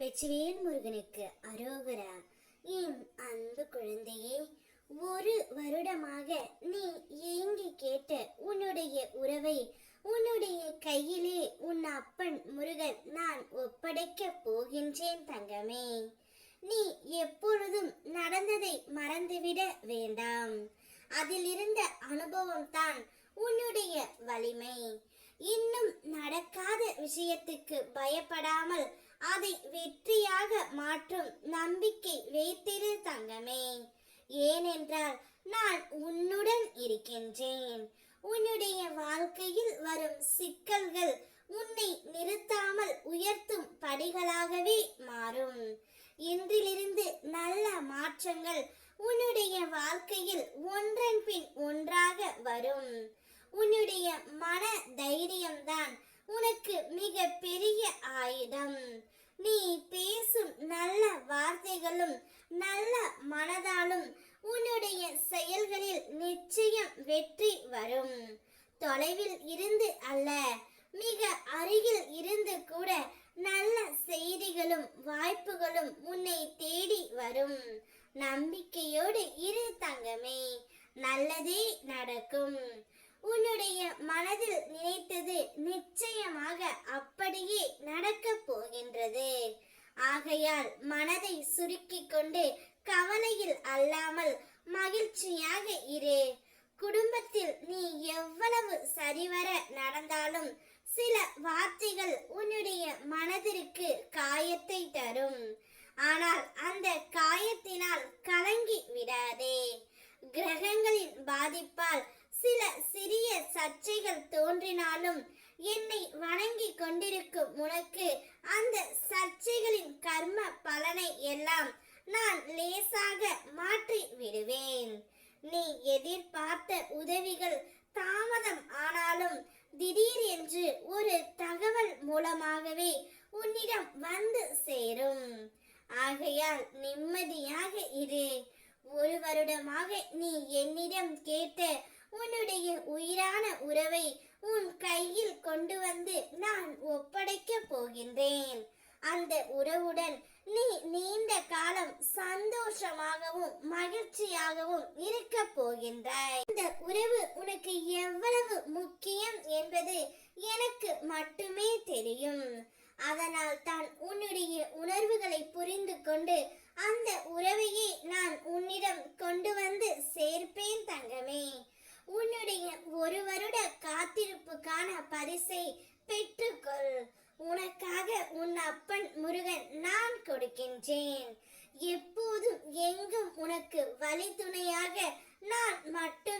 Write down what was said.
வெற்றிவேல் முருகனுக்கு அரோகரா. என் அன்பு குழந்தையே ஒரு வருடமாக நீ ஏங்கி கேட்ட உன்னுடைய உறவை உன்னுடைய கையிலே உன் அப்பன் முருகன் நான் ஒப்படைக்க போகின்றேன் தங்கமே. நீ எப்பொழுதும் நடந்ததை மறந்துவிட வேண்டாம். அதிலிருந்த அனுபவம் தான் உன்னுடைய வலிமை. இன்னும் நடக்காத விஷயத்துக்கு பயப்படாமல் அதை வெற்றியாக மாற்றும் நம்பிக்கை வைத்திரு தங்கமே. ஏனென்றால் நான் உன்னுடன் இருக்கின்றேன். உன்னுடைய வாழ்க்கையில் வரும் சிக்கல்கள் உன்னை நிறுத்தாமல் உயர்த்தும் படிகளாகவே மாறும். இன்றிலிருந்து நல்ல மாற்றங்கள் உன்னுடைய வாழ்க்கையில் ஒன்றன் பின் ஒன்றாக வரும். உன்னுடைய மன தைரியம்தான் உனக்கு மிக பெரிய ஆயுதம். நீ பேசும் நல்ல வார்த்தைகளும் நல்ல மனதாலும் உன்னுடைய செயல்களில் நிச்சயம் வெற்றி வரும். தொலைவில் இருந்து அல்ல மிக அருகில் இருந்து கூட நல்ல செய்திகளும் வாய்ப்புகளும் உன்னை தேடி வரும். நம்பிக்கையோடு இரு தங்கமே நல்லதே நடக்கும். உன்னுடைய ஆகையால் மனதை சுருக்கிக் கொண்டு கவலையில் அல்லாமல் மகிழ்ச்சியாக இரு. குடும்பத்தில் நீ எவ்வளவு சரிவர நடந்தாலும் சில வார்த்தைகள் உன்னுடைய மனதிற்கு காயத்தை தரும். ஆனால் அந்த காயத்தினால் கலங்கி விடாதே. கிரகங்களின் பாதிப்பால் சில சிறிய சர்ச்சைகள் தோன்றினாலும் என்னை வணங்கி கொண்டிருக்கும் உனக்கு அந்த சர்ச்சைகளின் கர்ம பலனை எல்லாம் நான் லேசாக மாற்றி விடுவேன். நீ எதிர்பார்த்த உதவிகள் தாமதம் ஆனாலும் திடீர் என்று ஒரு தகவல் மூலமாகவே உன்னிடம் வந்து சேரும். ஆகையால் நிம்மதியாக இரு. ஒரு வருடமாக நீ என்னிடம் கேட்ட உன்னுடைய உயிரான உறவை உன் கையில் கொண்டு வந்து நான் ஒப்படைக்க போகின்றேன். அந்த உறவுடன் நீ நீண்ட காலம் சந்தோஷமாகவும் மகிழ்ச்சியாகவும் இருக்க போகின்றாய். இந்த உறவு உனக்கு எவ்வளவு முக்கியம் என்பது எனக்கு மட்டுமே தெரியும் அதனால் தான் உன்னுடைய உணர்வுகளை புரிந்து கொண்டு அந்த உறவையே நான் உன்னிடம் கொண்டு வந்து சேர்ப்பேன் தங்கமே உன்னுடைய ஒரு வருட காத்திருப்புக்கான பரிசை பெற்றுக்கொள். உனக்காக உன் அப்பன் முருகன் நான் கொடுக்கின்றேன். எப்போதும் எங்கும் உனக்கு வழி துணையாக நான் மட்டும்